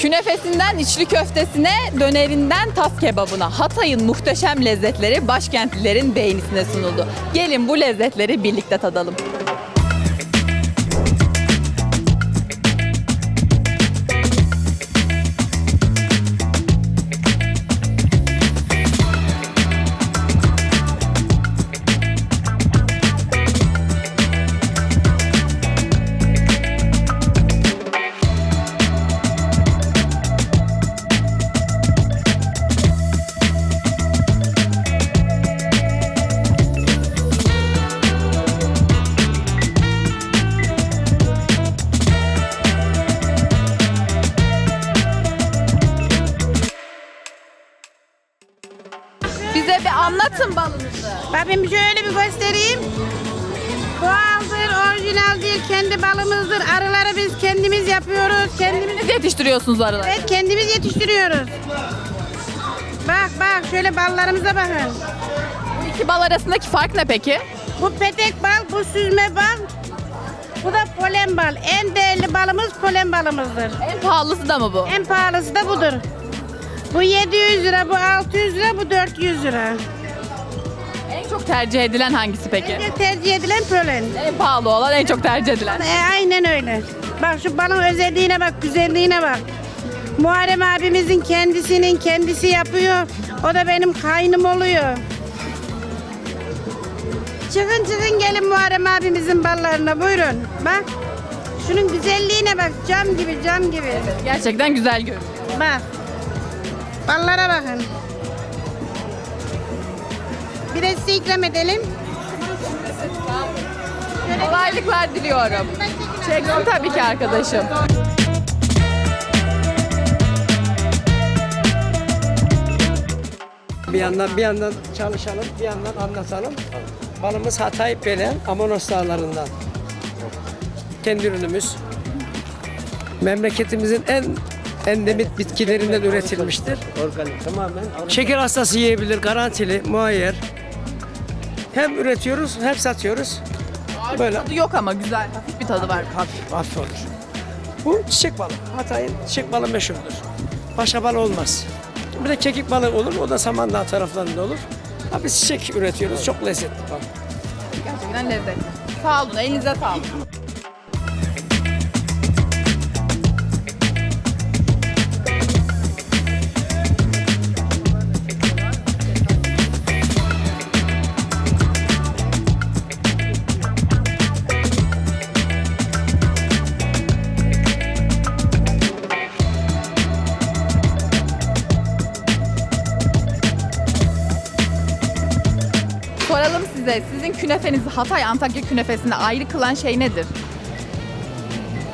Künefesinden içli köftesine, dönerinden tas kebabına Hatay'ın muhteşem lezzetleri başkentlilerin beğenisine sunuldu. Gelin bu lezzetleri birlikte tadalım. Arıları biz kendimiz yapıyoruz. Kendimiz yetiştiriyorsunuz arıları. Evet, kendimiz yetiştiriyoruz. Bak bak şöyle ballarımıza bakın. Bu iki bal arasındaki fark ne peki? Bu petek bal, bu süzme bal. Bu da polen bal. En değerli balımız polen balımızdır. En pahalısı da mı bu? En pahalısı da budur. Bu 700 lira, bu 600 lira, bu 400 lira. Çok tercih edilen hangisi peki? En tercih edilen polen. En pahalı olan en çok tercih edilen. E, aynen öyle. Bak şu balın özelliğine bak, güzelliğine bak. Muharrem abimizin kendisinin kendisi yapıyor. O da benim kaynım oluyor. Çıkın çıkın gelin Muharrem abimizin ballarına buyurun. Bak. Şunun güzelliğine bak cam gibi cam gibi. Gerçekten güzel görünüyor. Bak. Ballara bakın. Bir de size ikram edelim. Kolaylıklar diliyorum. Çeksin tabii ki arkadaşım. Bir yandan bir yandan çalışalım, bir yandan anlatalım. Balımız Hatay Belen Amonos Dağları'ndan. Kendi ürünümüz. Memleketimizin en endemik bitkilerinden üretilmiştir. Organik tamamen. Şeker hastası yiyebilir, garantili, muayyer. Hem üretiyoruz hem satıyoruz. Böyle Tadı yok ama güzel. Hafif bir tadı var. hafif, hafif olur. Bu çiçek balı. Hatay'ın çiçek balı meşhurdur. Başka bal olmaz. Bir de kekik balığı olur. O da Samandağ taraflarında olur. Ha, biz çiçek üretiyoruz. Çok lezzetli bal. Gerçekten lezzetli. Sağ olun. Elinize sağlık. Size. Sizin künefenizi Hatay Antakya künefesinde ayrı kılan şey nedir?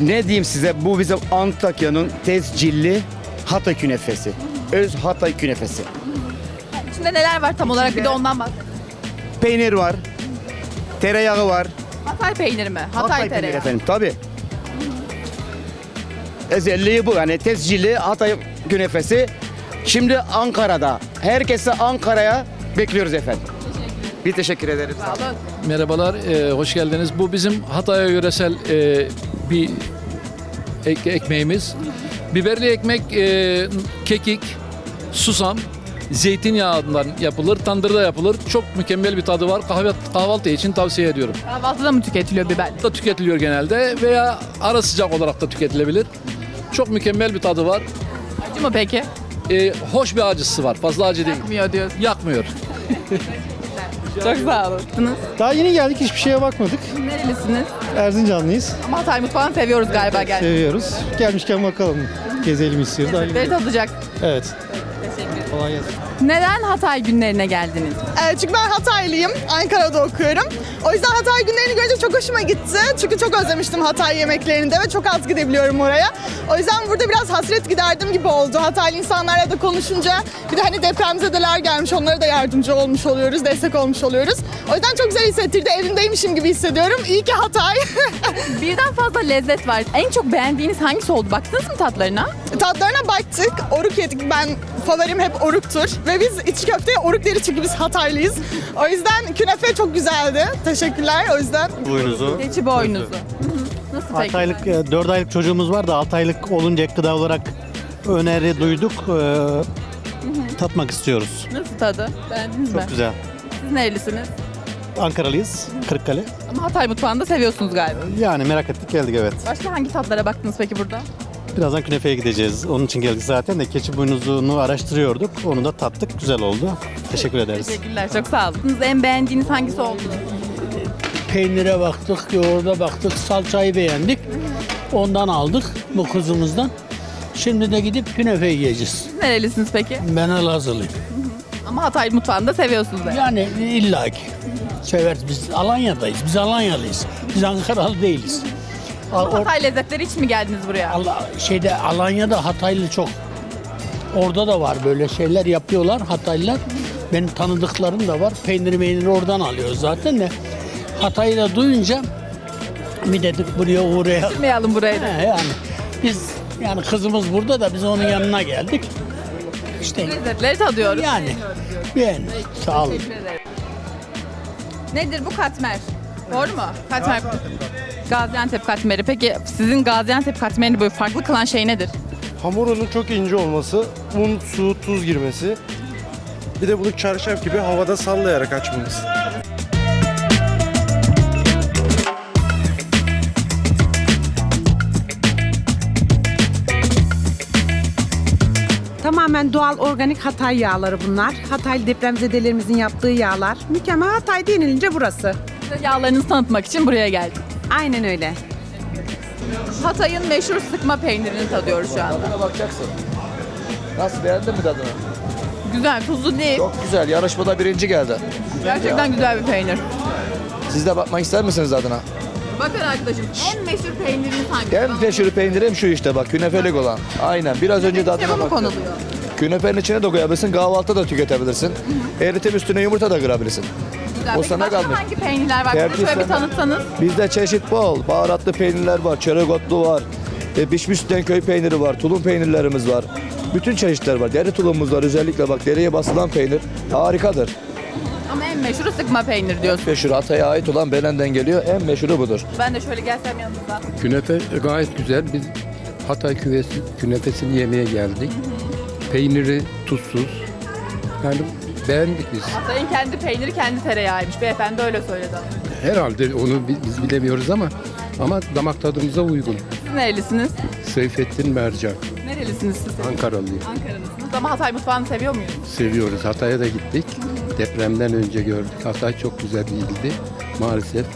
Ne diyeyim size bu bizim Antakya'nın tescilli Hatay künefesi. Öz Hatay künefesi. İçinde neler var tam olarak bir de ondan bahsedelim. Peynir var. Tereyağı var. Hatay peyniri mi? Hatay, peyniri tereyağı. efendim tabi. Özelliği bu yani tescilli Hatay künefesi. Şimdi Ankara'da. Herkese Ankara'ya bekliyoruz efendim. Bir teşekkür ederim. Sağ olun. Merhabalar, e, hoş geldiniz. Bu bizim Hatay'a yöresel e, bir ek- ekmeğimiz. Biberli ekmek, e, kekik, susam, zeytinyağından yapılır, tandırda yapılır. Çok mükemmel bir tadı var. Kahve, kahvaltı için tavsiye ediyorum. Kahvaltıda mı tüketiliyor biber? Da tüketiliyor genelde veya ara sıcak olarak da tüketilebilir. Çok mükemmel bir tadı var. Acı mı peki? E, hoş bir acısı var. Fazla acı değil. Yakmıyor diyorsun. Yakmıyor. Çok sağ olun. Daha yeni geldik hiçbir şeye bakmadık. Nerelisiniz? Erzincanlıyız. Ama Hatay mutfağını seviyoruz galiba gel. Seviyoruz. Gelmişken bakalım. Gezelim istiyoruz. Lezzetleri tadacak. Evet. Teşekkür ederim. Kolay gelsin. Neden Hatay günlerine geldiniz? Ee, çünkü ben Hataylıyım. Ankara'da okuyorum. O yüzden Hatay günlerini görünce çok hoşuma gitti. Çünkü çok özlemiştim Hatay yemeklerini de ve çok az gidebiliyorum oraya. O yüzden burada biraz hasret giderdim gibi oldu. Hataylı insanlarla da konuşunca bir de hani depremzedeler gelmiş onlara da yardımcı olmuş oluyoruz, destek olmuş oluyoruz. O yüzden çok güzel hissettirdi. Evimdeymişim gibi hissediyorum. İyi ki Hatay. Birden fazla lezzet var. En çok beğendiğiniz hangisi oldu? Baktınız mı tatlarına? Tatlarına baktık. Oruk yedik. Ben favorim hep oruktur. Ve biz içi köfteye oruk deriz çünkü biz Hataylıyız. O yüzden künefe çok güzeldi. Teşekkürler. O yüzden Buyurunuzu. Keçi boynuzu. Hı hı. Nasıl peki? 6 aylık, 4 aylık çocuğumuz var da 6 aylık olunca ek gıda olarak öneri duyduk. Ee, tatmak istiyoruz. Nasıl tadı? Beğendiniz mi? Çok güzel. Siz nerelisiniz? Ankaralıyız. Kırıkkale. Ama Hatay mutfağını da seviyorsunuz galiba. Yani merak ettik geldik evet. Başka hangi tatlara baktınız peki burada? Birazdan künefeye gideceğiz. Onun için geldik zaten de keçi boynuzunu araştırıyorduk. Onu da tattık. Güzel oldu. Teşekkür ederiz. Teşekkürler, çok sağ olun. En beğendiğiniz hangisi oldu? Peynire baktık, yoğurda baktık, salçayı beğendik. Ondan aldık bu kuzumuzdan. Şimdi de gidip künefe yiyeceğiz. Siz nerelisiniz peki? Ben Elazığlıyım. Ama Hatay mutfağını da seviyorsunuz yani. Yani illaki severiz. Biz Alanya'dayız. Biz Alanyalıyız. Biz Ankaralı değiliz. Al- or- Hatay lezzetleri için mi geldiniz buraya? Allah, şeyde Alanya'da Hataylı çok. Orada da var böyle şeyler yapıyorlar Hataylılar. Benim tanıdıklarım da var. Peynir meyniri oradan alıyoruz zaten de. Hatay'ı da duyunca bir dedik buraya uğrayalım. Çıkmayalım buraya. da. He, yani biz yani kızımız burada da biz onun yanına geldik. İşte Lezzetleri tadıyoruz. yani beğen. Sağ olun. Teşekkür ederim. Nedir bu katmer? Doğru mu? Katmer. Gaziantep katmeri. Peki sizin Gaziantep katmerini böyle farklı kılan şey nedir? Hamurunun çok ince olması, un, su, tuz girmesi. Bir de bunu çarşaf gibi havada sallayarak açmamız. Tamamen doğal organik Hatay yağları bunlar. Hatay depremzedelerimizin yaptığı yağlar. Mükemmel Hatay denilince burası. Yağlarınızı tanıtmak için buraya geldim. Aynen öyle. Hatay'ın meşhur sıkma peynirini tadıyoruz şu anda. Tadına bakacaksın. Nasıl beğendin mi tadını? Güzel, tuzlu değil. Çok güzel. Yarışmada birinci geldi. Gerçekten güzel bir peynir. Siz de bakmak ister misiniz tadına? Bakın arkadaşım, en meşhur peyniriniz hangisi? En peşiri peynirim şu işte bak künefelik olan. Aynen biraz önce İçine tadına bu mu bak. konuluyor? Künefenin içine de koyabilirsin, kahvaltıda da tüketebilirsin. Eritip üstüne yumurta da kırabilirsin. Güzel. O Peki sana başka kalmış. hangi peynirler var? Bize Tercih şöyle bir sana. tanıtsanız. Bizde çeşit bol. Baharatlı peynirler var, çörek otlu var. E, pişmiş köy peyniri var, tulum peynirlerimiz var. Bütün çeşitler var. Deri tulumumuz var özellikle bak deriye basılan peynir harikadır. Ama en meşhuru sıkma peynir diyorsun. Meşhur Hatay'a ait olan Belen'den geliyor. En meşhuru budur. Ben de şöyle gelsem yanınıza. Künefe gayet güzel. Biz Hatay küvesi, künefesini yemeye geldik. Peyniri tuzsuz. Yani beğendik biz. Hatay'ın kendi peyniri kendi tereyağıymış. Beyefendi öyle söyledi. Herhalde onu bi- biz bilemiyoruz ama ama damak tadımıza uygun. Siz nerelisiniz? Seyfettin Mercan. Nerelisiniz siz? Ankaralıyım. Ankara'lısınız ama Hatay mutfağını seviyor muyuz? Seviyoruz. Hatay'a da gittik. Depremden önce gördük. Hatay çok güzel bir ildi. Maalesef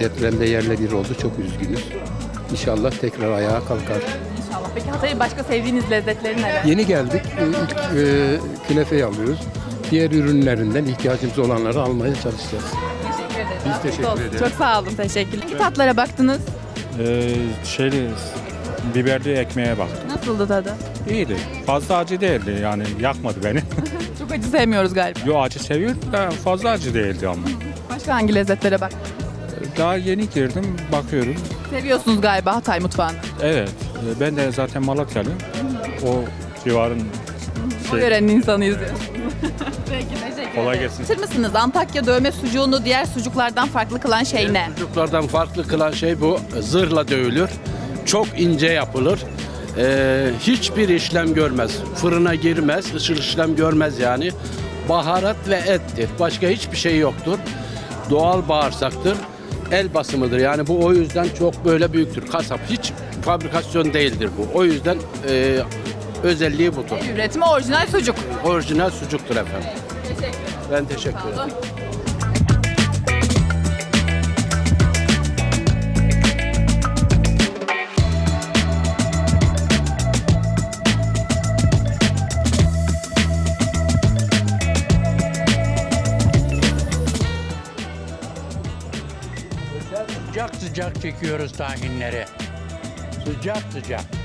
depremde yerle bir oldu. Çok üzgünüz. İnşallah tekrar ayağa kalkar. İnşallah. Peki Hatay'ın başka sevdiğiniz lezzetleri neler? Yeni geldik. Ee, İlk e, künefeyi alıyoruz. Diğer ürünlerinden ihtiyacımız olanları almaya çalışacağız. Teşekkür ederim. Biz teşekkür ederiz. Çok sağ olun. Teşekkürler. Hangi tatlara baktınız? Ee, şeyli biberli ekmeğe baktım. Nasıldı tadı? İyiydi. Fazla acı değildi yani yakmadı beni. Çok acı sevmiyoruz galiba. Yo acı seviyorum da fazla acı değildi ama. Başka hangi lezzetlere bak? Daha yeni girdim bakıyorum. Seviyorsunuz galiba Hatay mutfağını. Evet e, ben de zaten Malatyalıyım. O civarın O şey, yörenin insanıyız diyorsunuz. Peki teşekkür Kolay gelsin. Bilir misiniz? Antakya dövme sucuğunu diğer sucuklardan farklı kılan şey ne? Çocuklardan farklı kılan şey bu. Zırhla dövülür. Çok ince yapılır. Ee, hiçbir işlem görmez. Fırına girmez, ışıl işlem görmez yani. Baharat ve ettir. Başka hiçbir şey yoktur. Doğal bağırsaktır. El basımıdır. Yani bu o yüzden çok böyle büyüktür. Kasap hiç fabrikasyon değildir bu. O yüzden e, özelliği budur. Üretimi orijinal sucuk. Orijinal sucuktur efendim. Ben teşekkür ederim. Sıcak sıcak çekiyoruz tahinleri. Sıcak sıcak.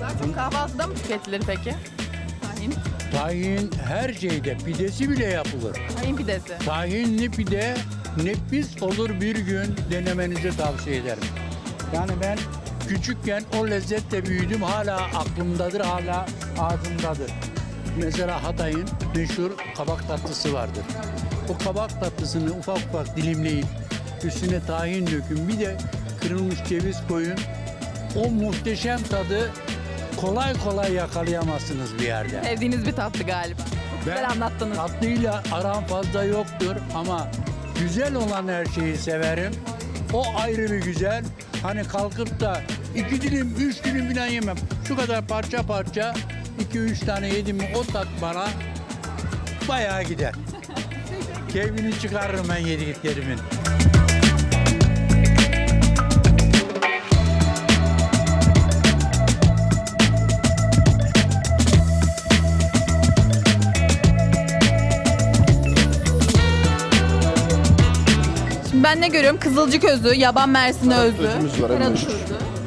Daha çok kahvaltıda mı tüketilir peki? Tahin. Tahin her şeyde pidesi bile yapılır. Tahin pidesi. Tahinli pide nefis olur bir gün denemenizi tavsiye ederim. Yani ben küçükken o lezzetle büyüdüm hala aklımdadır hala ağzımdadır. Mesela Hatay'ın meşhur kabak tatlısı vardır. O kabak tatlısını ufak ufak dilimleyip üstüne tahin dökün bir de kırılmış ceviz koyun. O muhteşem tadı kolay kolay yakalayamazsınız bir yerde. Sevdiğiniz bir tatlı galiba. Çok güzel anlattınız. Tatlıyla aram fazla yoktur ama güzel olan her şeyi severim. O ayrı bir güzel. Hani kalkıp da iki dilim, üç dilim falan yemem. Şu kadar parça parça iki üç tane yedim mi o tat bana bayağı gider. Keyfini çıkarırım ben yediklerimin. Ben ne görüyorum? Kızılcık özü, yaban mersini özü. özümüz var, özü.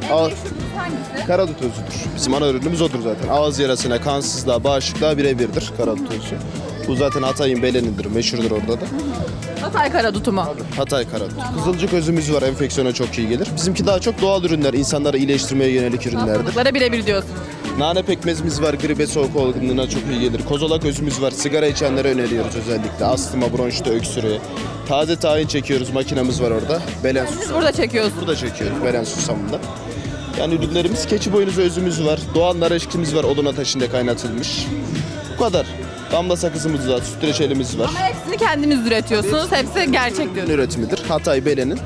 Hangisi? Karadut özüdür. Bizim ana ürünümüz odur zaten. Ağız yarasına, kansızlığa, bağışıklığa birebirdir karadut özü. Bu zaten Hatay'ın belenidir, meşhurdur orada da. Hatay karadutu mu? Hatay karadut. Kızılcık özümüz var, enfeksiyona çok iyi gelir. Bizimki daha çok doğal ürünler, insanları iyileştirmeye yönelik ürünlerdir. Hastalıklara birebir diyorsun. Nane pekmezimiz var, gribe soğuk algınlığına çok iyi gelir. Kozolak özümüz var, sigara içenlere öneriyoruz özellikle. Astıma, bronşta, öksürüğe. Taze tahin çekiyoruz, makinamız var orada. Belen Siz burada çekiyorsunuz. Burada çekiyoruz, Belen susamında. Yani ürünlerimiz keçi boynuzu özümüz var. Doğal nar eşkimiz var, odun ateşinde kaynatılmış. Bu kadar. Damla sakızımız var, süt reçelimiz var. Ama hepsini kendiniz üretiyorsunuz. Hepsi gerçek Ürün diyorsunuz. üretimidir. Hatay Belen'in.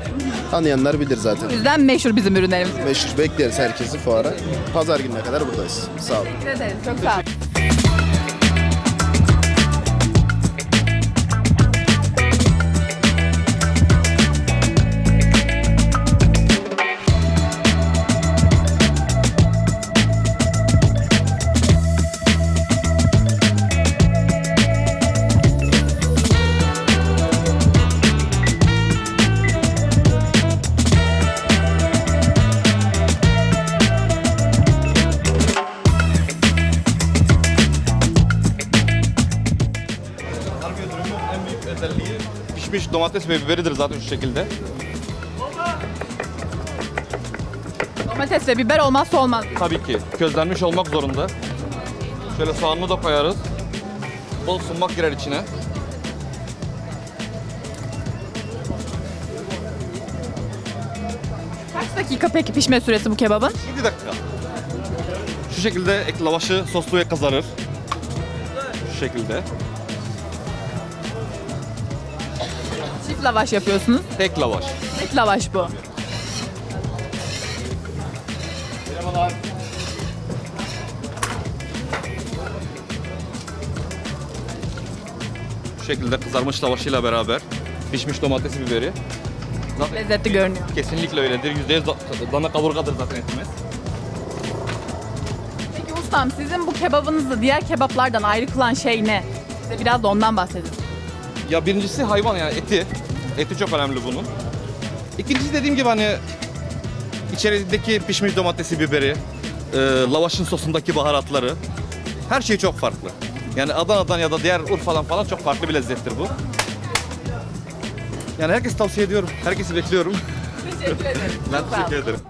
Tanıyanlar bilir zaten. O yüzden meşhur bizim ürünlerimiz. Meşhur bekleriz herkesi fuara. Pazar gününe kadar buradayız. Sağ olun. Teşekkür ederiz. Çok sağ olun. Pişmiş domates ve biberidir zaten şu şekilde. Domates ve biber olmazsa olmaz. Tabii ki közlenmiş olmak zorunda. Şöyle soğanını da koyarız. Bol sumak girer içine. Kaç dakika peki pişme süresi bu kebabın? 7 dakika. Şu şekilde ek lavaşı sosluya kazanır. Şu şekilde. Çift lavaş yapıyorsunuz. Tek lavaş. Tek lavaş bu. Şu şekilde kızarmış lavaşıyla beraber pişmiş domates biberi. Zaten Lezzetli görünüyor. kesinlikle öyledir. %100 da- dana kaburgadır zaten etimiz. Peki ustam sizin bu kebabınızı diğer kebaplardan ayrı kılan şey ne? Bize biraz da ondan bahsedin. Ya birincisi hayvan yani eti. Eti çok önemli bunun. İkincisi dediğim gibi hani içerideki pişmiş domatesi, biberi, e, lavaşın sosundaki baharatları. Her şey çok farklı. Yani Adana'dan ya da diğer Urfa'dan falan çok farklı bir lezzettir bu. Yani herkes tavsiye ediyorum. Herkesi bekliyorum. Teşekkür ederim. Ben teşekkür ederim.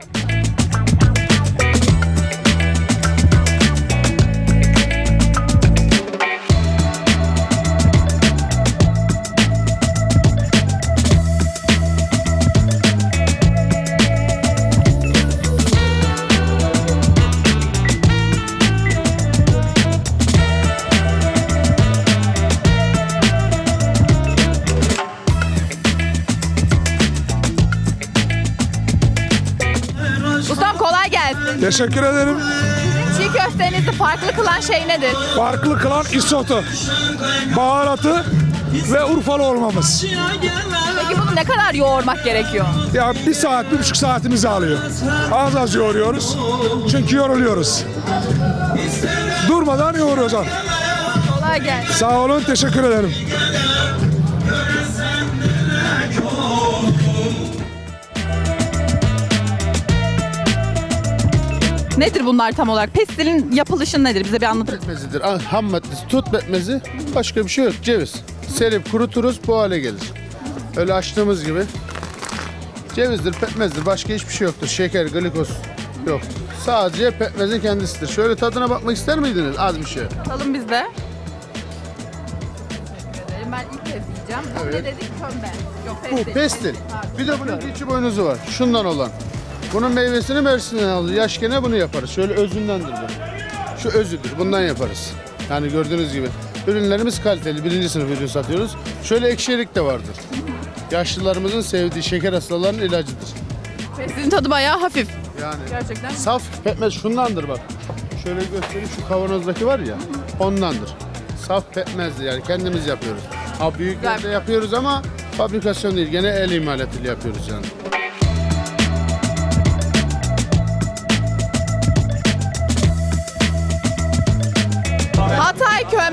Teşekkür ederim. Çiğ köftenizi farklı kılan şey nedir? Farklı kılan isotu, baharatı ve Urfalı olmamız. Peki bunu ne kadar yoğurmak gerekiyor? Ya bir saat, bir buçuk saatimizi alıyor. Az az yoğuruyoruz. Çünkü yoruluyoruz. Durmadan yoğuruyoruz. Kolay gelsin. Sağ olun, teşekkür ederim. Nedir bunlar tam olarak? Pestilin yapılışı nedir? Bize bir anlatır mısın? Pekmezidir. Ah, Ham maddesi tut pekmezi. Başka bir şey yok. Ceviz. Serip kuruturuz bu hale gelir. Öyle açtığımız gibi. Cevizdir, pekmezdir. Başka hiçbir şey yoktur. Şeker, glikoz yok. Sadece pekmezin kendisidir. Şöyle tadına bakmak ister miydiniz? Az bir şey. Alalım biz de. Ben ilk kez yiyeceğim. Bu Evet. Ne dedik? Kömbe. Yok Bu pestil. pestil. Bir de bunun içi boynuzu var. Şundan olan. Bunun meyvesini Mersin'den alır. Yaşkene bunu yaparız. Şöyle özündendir bu. şu özüdür. Bundan yaparız. Yani gördüğünüz gibi. Ürünlerimiz kaliteli. Birinci sınıf ürün satıyoruz. Şöyle ekşilik de vardır. Yaşlılarımızın sevdiği şeker hastalarının ilacıdır. Sizin tadı bayağı hafif. Yani Gerçekten. saf pekmez şundandır bak. Şöyle göstereyim şu kavanozdaki var ya ondandır. Saf pekmezdir yani kendimiz yapıyoruz. Ha büyüklerde Güzel. yapıyoruz ama fabrikasyon değil. Gene el imalatıyla yapıyoruz yani.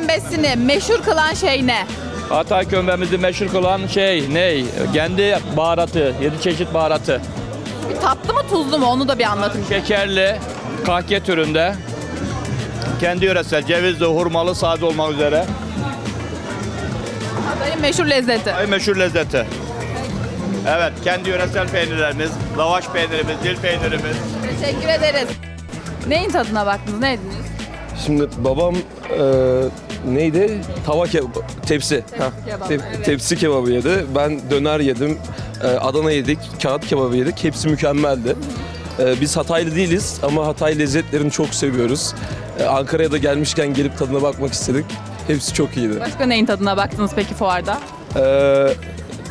Kömbesini meşhur kılan şey ne? Hatay kömbemizi meşhur kılan şey ne? Kendi baharatı, 7 çeşit baharatı. Bir tatlı mı tuzlu mu onu da bir anlatın. Şekerli, kahke türünde. Kendi yöresel, cevizli, hurmalı, sade olmak üzere. Hatay'ın meşhur lezzeti. Ay meşhur lezzeti. Evet, kendi yöresel peynirlerimiz, lavaş peynirimiz, dil peynirimiz. Teşekkür ederiz. Neyin tadına baktınız? Ne yediniz? Şimdi babam e, neydi? Tava kebabı, tepsi. Ha, kebabı, tep- evet. Tepsi kebabı yedi. Ben döner yedim. E, Adana yedik, kağıt kebabı yedik. Hepsi mükemmeldi. E, biz Hataylı değiliz ama Hatay lezzetlerini çok seviyoruz. E, Ankara'ya da gelmişken gelip tadına bakmak istedik. Hepsi çok iyiydi. Başka neyin tadına baktınız peki fuarda? E,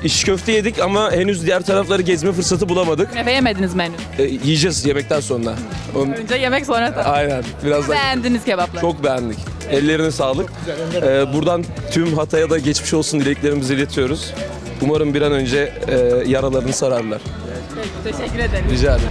iş köfte yedik ama henüz diğer tarafları gezme fırsatı bulamadık. Efe yemediniz mi henüz? E, yiyeceğiz yemekten sonra. Onun- Önce yemek sonra tadı. Aynen. Biraz da Beğendiniz kebapları. Çok beğendik. Ellerine sağlık. Ee, buradan tüm Hatay'a da geçmiş olsun dileklerimizi iletiyoruz. Umarım bir an önce e, yaralarını sararlar. Teşekkür ederim. Rica ederim.